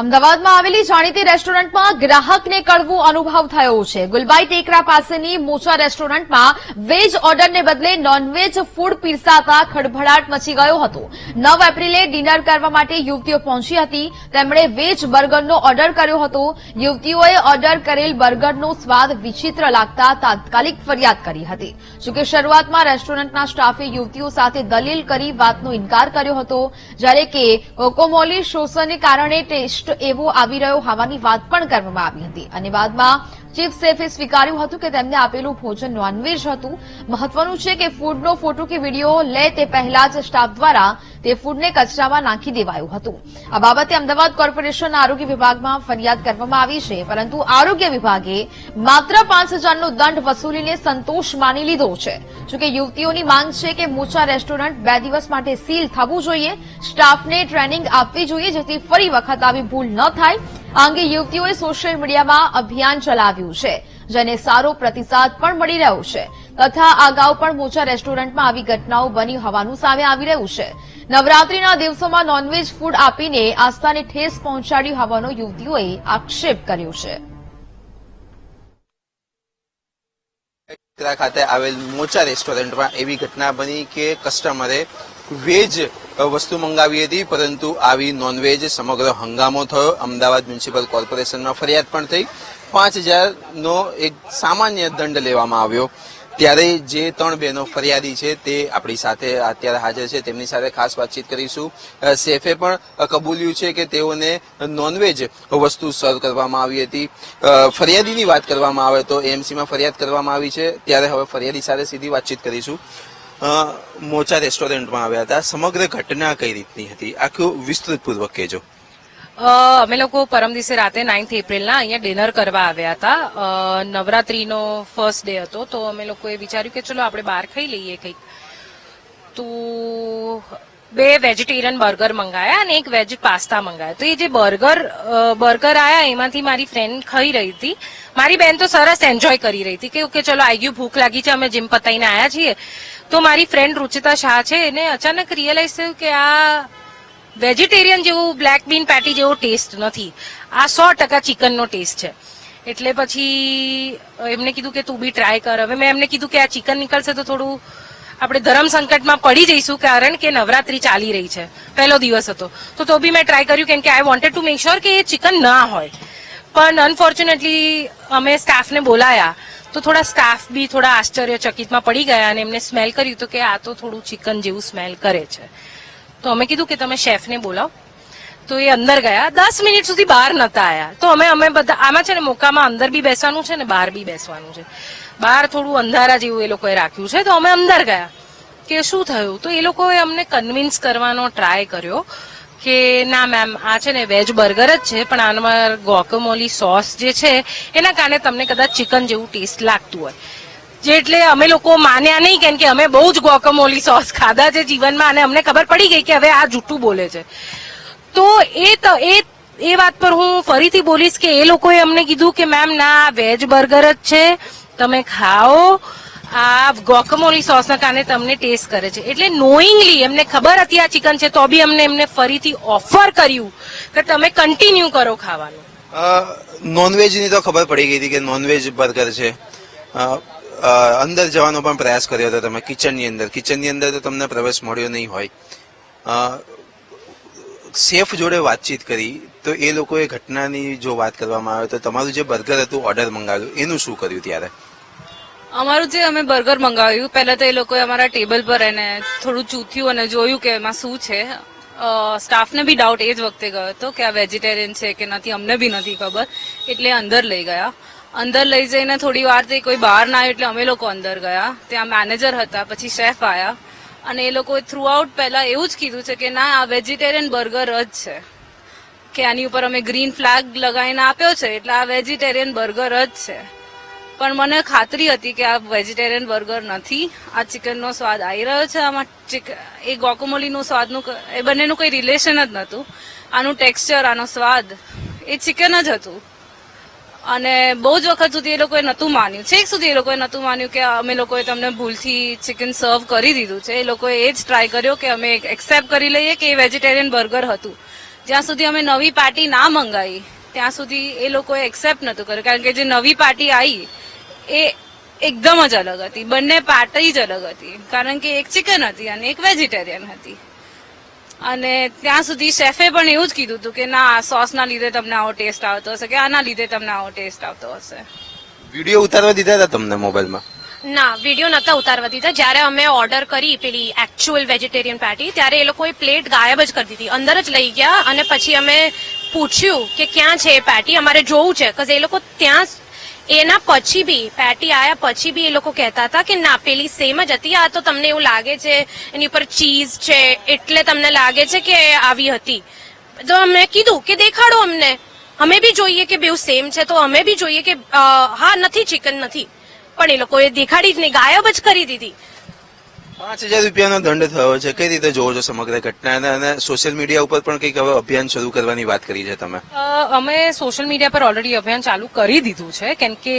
અમદાવાદમાં આવેલી જાણીતી રેસ્ટોરન્ટમાં ગ્રાહકને કડવો અનુભવ થયો છે. ગુલબાઈ ટેકરા પાસેની મોચા રેસ્ટોરન્ટમાં વેજ ઓર્ડરને બદલે નોનવેજ ફૂડ પીરસાતા ખડભડાટ મચી ગયો હતો. નવ એપ્રિલે ડિનર કરવા માટે યુવતીઓ પહોંચી હતી. તેમણે વેજ બર્ગરનો ઓર્ડર કર્યો હતો. યુવતીઓએ ઓર્ડર કરેલ બર્ગરનો સ્વાદ વિચિત્ર લાગતા તાત્કાલિક ફરિયાદ કરી હતી. જોકે શરૂઆતમાં રેસ્ટોરન્ટના સ્ટાફે યુવતીઓ સાથે દલીલ કરી વાતનો ઇનકાર કર્યો હતો. જ્યારે કે કોકોમોલી શોષણને કારણે ટેસ્ટ એવો આવી રહ્યો હોવાની વાત પણ કરવામાં આવી હતી. અને બાદમાં ચીફ સેફે સ્વીકાર્યું હતું કે તેમને આપેલું ભોજન નોનવેજ હતું. મહત્વનું છે કે ફૂડનો ફોટો કે વીડિયો લે તે પહેલા જ સ્ટાફ દ્વારા તે ફૂડને કચરામાં નાખી દેવાયું હતું. આ બાબતે અમદાવાદ કોર્પોરેશનના આરોગ્ય વિભાગમાં ફરિયાદ કરવામાં આવી છે, પરંતુ આરોગ્ય વિભાગે માત્ર પાંચ હજારનો દંડ વસૂલીને સંતોષ માની લીધો છે. જોકે યુવતીઓની માંગ છે કે મોચા રેસ્ટોરન્ટ બે દિવસ માટે સીલ થવું જોઈએ. સ્ટાફને ટ્રેનિંગ આપવી જોઈએ, જેથી ફરી વખત આવી ભૂલ ન થાય. આ અંગે યુવતીઓએ સોશિયલ મીડિયામાં અભિયાન ચલાવ્યું છે, જેને સારો પ્રતિસાદ પણ મળી રહ્યો છે. તથા અગાઉ પણ મોચા રેસ્ટોરન્ટમાં આવી ઘટનાઓ બની હોવાનું સામે આવી રહ્યું છે. નવરાત્રીના દિવસોમાં નોનવેજ ફૂડ આપીને આસ્થાને ઠેસ પહોંચાડી હોવાનો યુવતીઓએ આક્ષેપ કર્યો છે. ખાતે આવેલ મોચા રેસ્ટોરન્ટમાં એવી ઘટના બની કે કસ્ટમરે વેજ વસ્તુ મંગાવી હતી, પરંતુ આવી નોનવેજ સમગ્ર હંગામો થયો. અમદાવાદ મ્યુનિસિપલ કોર્પોરેશનમાં ફરિયાદ પણ થઈ. પાંચ હજારનો એક સામાન્ય દંડ લેવામાં આવ્યો. ત્યારે જે ત્રણ બહેનો ફરિયાદી છે, તે આપણી સાથે અત્યારે હાજર છે. તેમની સાથે ખાસ વાતચીત કરીશું. સેફે પણ કબૂલ્યું છે કે તેઓને નોનવેજ વસ્તુ સર્વ કરવામાં આવી હતી. ફરિયાદીની વાત કરવામાં આવે તો એમસીમાં ફરિયાદ કરવામાં આવી છે. ત્યારે હવે ફરિયાદી સાથે સીધી વાતચીત કરીશું. મોચા રેસ્ટોરન્ટમાં આવ્યા હતા. સમગ્ર ઘટના કઈ રીતની હતી? આખું વિસ્તૃતપૂર્વક કહેજો. અમે લોકો પરમ દિવસે રાતે નાઇન્થ એપ્રિલના અહીંયા ડિનર કરવા આવ્યા હતા. નવરાત્રીનો ફર્સ્ટ ડે હતો, તો અમે લોકોએ વિચાર્યું કે ચલો આપણે બહાર ખાઈ લઈએ કંઈક. તો બે વેજીટેરિયન બર્ગર મંગાયા અને એક વેજ પાસ્તા મંગાયા. તો એ જે બર્ગર બર્ગર આવ્યા એમાંથી મારી ફ્રેન્ડ ખાઈ રહી હતી. મારી બેન તો સરસ એન્જોય કરી રહી હતી. કે ઓકે ચલો આવી ગયું, ભૂખ લાગી છે, અમે જીમ પતાઈને આવ્યા છીએ. તો મારી ફ્રેન્ડ રૂચિતા શાહ છે, એને અચાનક રિયલાઇઝ થયું કે આ વેજીટેરિયન જેવું બ્લેક બીન પેટી જેવો ટેસ્ટ નથી. આ સો ટકા ચિકનનો ટેસ્ટ છે. એટલે પછી એમને કીધું કે તું બી ટ્રાય કર. હવે મેં એમને કીધું કે આ ચિકન નીકળશે તો થોડું આપણે ધર્મ સંકટમાં પડી જઈશું, કારણ કે નવરાત્રી ચાલી રહી છે. પહેલો દિવસ હતો. તો તો બી મેં ટ્રાય કર્યું, કેમ કે I wanted to make sure કે એ ચિકન ના હોય. પણ અનફોર્ચ્યુનેટલી અમે સ્ટાફને બોલાયા તો થોડા સ્ટાફ બી થોડા આશ્ચર્યચકિતમાં પડી ગયા અને એમને સ્મેલ કર્યું તો કે આ તો થોડું ચિકન જેવું સ્મેલ કરે છે. તો અમે કીધું કે તમે શેફને બોલાવો. તો એ અંદર ગયા. દસ મિનિટ સુધી બહાર નતા આવ્યા તો અમે અમે બધા, આમાં છે ને મોકામાં અંદર બી બેસવાનું છે ને બહાર બી બેસવાનું છે. બહાર થોડું અંધારા જેવું એ લોકોએ રાખ્યું છે. તો અમે અંદર ગયા. કે શું થયું? તો એ લોકોએ અમને કન્વિન્સ કરવાનો ટ્રાય કર્યો. કે ના મેમ આ છે ને વેજ બર્ગર જ છે, પણ આમાં ગોકમોલી સોસ જે છે, એના કારણે તમને કદાચ ચિકન જેવું ટેસ્ટ લાગતું હોય. જે એટલે અમે લોકો માન્યા નહીં, કેમ કે અમે બહુ જ ગોકમોલી સોસ ખાધા છે જીવનમાં, અને અમને ખબર પડી ગઈ કે હવે આ જૂઠું બોલે છે. તો એ એ એ વાત પર હું ફરીથી બોલીશ કે એ લોકોએ અમને કીધું કે મેમ ના વેજ બર્ગર જ છે, તમે ખાઓ આ ગોકમોલી સોસના કારણે તમને ટેસ્ટ કરે છે. એટલે નોઈંગલી એમને ખબર હતી આ ચિકન છે, તો બી અમને એમને ફરીથી ઓફર કર્યું કે તમે કન્ટિન્યુ કરો ખાવાનું. નોનવેજની તો ખબર પડી ગઈ હતી કે નોનવેજ બર્ગર છે. અંદર જવાનો પણ પ્રયાસ કર્યો હતો તમે કિચનની અંદર. કિચનની અંદર તો તમને પ્રવેશ મળ્યો નહીં હોય. સેફ જોડે વાતચીત કરી, તો એ લોકોએ ઘટનાની જો વાત કરવામાં આવે તો તમારું જે બર્ગર હતું ઓર્ડર મંગાવ્યું, એનું શું કર્યું ત્યારે? અમારું જે અમે બર્ગર મંગાવ્યું, પહેલા તો એ લોકોએ અમારા ટેબલ પર એને થોડું ચૂથ્યું અને જોયું કે એમાં શું છે. સ્ટાફને બી ડાઉટ એ જ વખતે ગયો હતો કે આ વેજીટેરિયન છે કે નથી, અમને બી નથી ખબર. એટલે અંદર લઈ ગયા. અંદર લઈ જઈને થોડી વાર થઈ, કોઈ બહાર ના આવ્યું એટલે અમે લોકો અંદર ગયા. ત્યાં મેનેજર હતા, પછી શેફ આવ્યા અને એ લોકોએ થ્રુ આઉટ પહેલા એવું જ કીધું છે કે ના, આ વેજીટેરિયન બર્ગર જ છે. કે આની ઉપર અમે ગ્રીન ફ્લેગ લગાવીને આપ્યો છે, એટલે આ વેજીટેરિયન બર્ગર જ છે. પણ મને ખાતરી હતી કે આ વેજીટેરિયન બર્ગર નથી. આ ચિકનનો સ્વાદ આવી રહ્યો છે. આમાં ચિક- એ ગોકોમોલીનું સ્વાદનું એ બંનેનું કોઈ રિલેશન જ નહોતું. આનું ટેક્સચર આનો સ્વાદ, એ ચિકન જ હતું. અને બહુ જ વખત સુધી એ લોકોએ નહોતું માન્યું. છેક સુધી એ લોકોએ નહોતું માન્યું કે અમે લોકોએ તમને ભૂલથી ચિકન સર્વ કરી દીધું છે. એ લોકોએ એ જ ટ્રાય કર્યો કે અમે એક્સેપ્ટ કરી લઈએ કે એ વેજીટેરિયન બર્ગર હતું. જ્યાં સુધી અમે નવી પાર્ટી ના મંગાવી ત્યાં સુધી એ લોકોએ એક્સેપ્ટ નહોતું કર્યું. કારણ કે જે નવી પાર્ટી આવી એ એકદમ જ અલગ હતી. બંને પાર્ટી જ અલગ હતી. કારણ કે એક ચિકન હતી અને એક વેજીટેરિયન હતી. અને ત્યાં સુધી શેફે પણ એવું જ કીધું હતું કે ના સોસના લીધે તમને આવો ટેસ્ટ આવતો હશે કે આના લીધે તમને આવો ટેસ્ટ આવતો હશે. વીડિયો ઉતારવા દીધા હતા તમને મોબાઈલમાં? ના વીડિયો નતા ઉતારવા દીધા. જ્યારે અમે ઓર્ડર કરી પેલી એકચ્યુઅલ વેજીટેરિયન પેટી ત્યારે એ લોકોએ પ્લેટ ગાયબ જ કરી દીધી. અંદર જ લઈ ગયા અને પછી અમે પૂછ્યું કે ક્યાં છે એ પેટી અમારે જોવું છે. કઝ એ લોકો ત્યાં એના પછી બી, પેટી આયા પછી બી એ લોકો કહેતા હતા કે ના, પેલી સેમ જ હતી. આ તો તમને એવું લાગે છે, એની ઉપર ચીઝ છે, એટલે તમને લાગે છે કે આવી હતી. તો અમે કીધું કે દેખાડો અમને. અમે બી જોઈએ કે બેઉ સેમ છે, તો અમે બી જોઈએ કે હા, નથી ચિકન નથી. પણ એ લોકોએ દેખાડી જ નહીં, ગાયબ જ કરી દીધી. પાંચ હજાર રૂપિયાનો દંડ થયો છે. કઈ રીતે જોવો છો સમગ્ર ઘટનાને અને સોશિયલ મીડિયા ઉપર પણ કંઈક હવે અભિયાન શરૂ કરવાની વાત કરી છે તમે. અમે સોશિયલ મીડિયા પર ઓલરેડી અભિયાન ચાલુ કરી દીધું છે. કેમ કે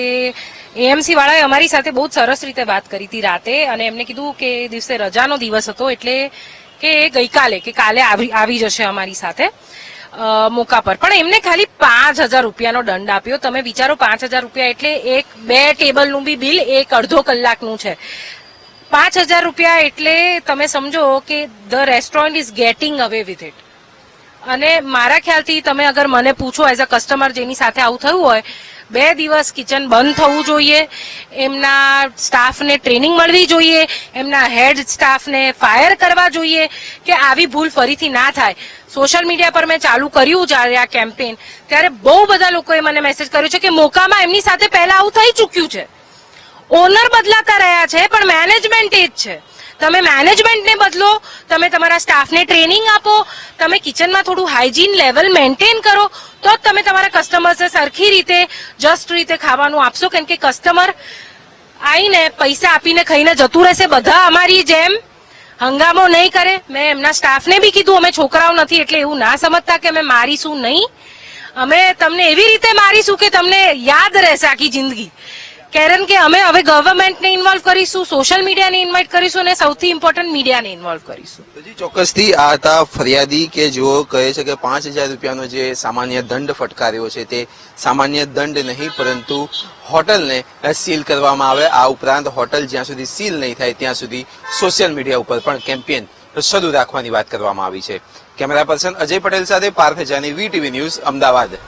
એએમસી વાળાએ અમારી સાથે બહુ સરસ રીતે વાત કરી હતી રાતે. અને એમને કીધું કે દિવસે રજાનો દિવસ હતો, એટલે કે ગઈકાલે, કે કાલે આવી જશે અમારી સાથે મોકા પર. પણ એમને ખાલી પાંચ હજાર રૂપિયાનો દંડ આપ્યો. તમે વિચારો પાંચ હજાર રૂપિયા એટલે એક બે ટેબલનું બી બિલ, એક અડધો કલાકનું છે. પાંચ હજાર રૂપિયા એટલે તમે સમજો કે the restaurant is getting away with it. અને મારા ખ્યાલથી તમે અગર મને પૂછો એઝ અ કસ્ટમર જેની સાથે આવું થયું હોય, બે દિવસ કિચન બંધ થવું જોઈએ, એમના સ્ટાફને ટ્રેનિંગ મળવી જોઈએ, એમના હેડ સ્ટાફને ફાયર કરવા જોઈએ કે આવી ભૂલ ફરીથી ના થાય. સોશિયલ મીડિયા પર મેં ચાલુ કર્યું જ્યારે આ કેમ્પેન, ત્યારે બહુ બધા લોકોએ મને મેસેજ કર્યો છે કે મોકામાં એમની સાથે પહેલા આવું થઈ ચૂક્યું છે. ઓનર બદલાતા રહ્યા છે, પણ મેનેજમેન્ટ એ જ છે. તમે મેનેજમેન્ટને બદલો, તમે તમારા સ્ટાફને ટ્રેનિંગ આપો, તમે કિચનમાં થોડું હાઇજીન લેવલ મેન્ટેન કરો, તો જ તમે તમારા કસ્ટમર્સને સરખી રીતે જસ્ટ રીતે ખાવાનું આપશો, કેમ કે કસ્ટમર આવીને પૈસા આપીને ખાઈને જતું રહેશે બધા અમારી જેમ. હંગામો નહીં કરે. મેં એમના સ્ટાફને બી કીધું, અમે છોકરાઓ નથી, એટલે એવું ના સમજતા કે અમે મારીશું નહીં. અમે તમને એવી રીતે મારીશું કે તમને યાદ રહેશે આખી જિંદગી. કારણ કે અમે હવે ગવર્મેન્ટને ઇન્વોલ્વ કરીશું સોશિયલ મીડિયાને ઇન્વાઇટ કરીશું અને સૌથી ઇમ્પોર્ટન્ટ મીડિયાને ઇન્વોલ્વ કરીશું. ચોક્કસથી આ હતા ફરિયાદી કે જેઓ કહે છે કે પાંચ હજાર રૂપિયાનો જે સામાન્ય દંડ ફટકાર્યો છે તે સામાન્ય દંડ નહીં, પરંતુ હોટલને સીલ કરવામાં આવે. આ ઉપરાંત હોટલ જ્યાં સુધી સીલ નહીં થાય, ત્યાં સુધી સોશિયલ મીડિયા ઉપર પણ કેમ્પેન શરૂ રાખવાની વાત કરવામાં આવી છે. કેમેરા પર્સન અજય પટેલ સાથે પાર્થ જાની વીટીવી ન્યૂઝ, અમદાવાદ.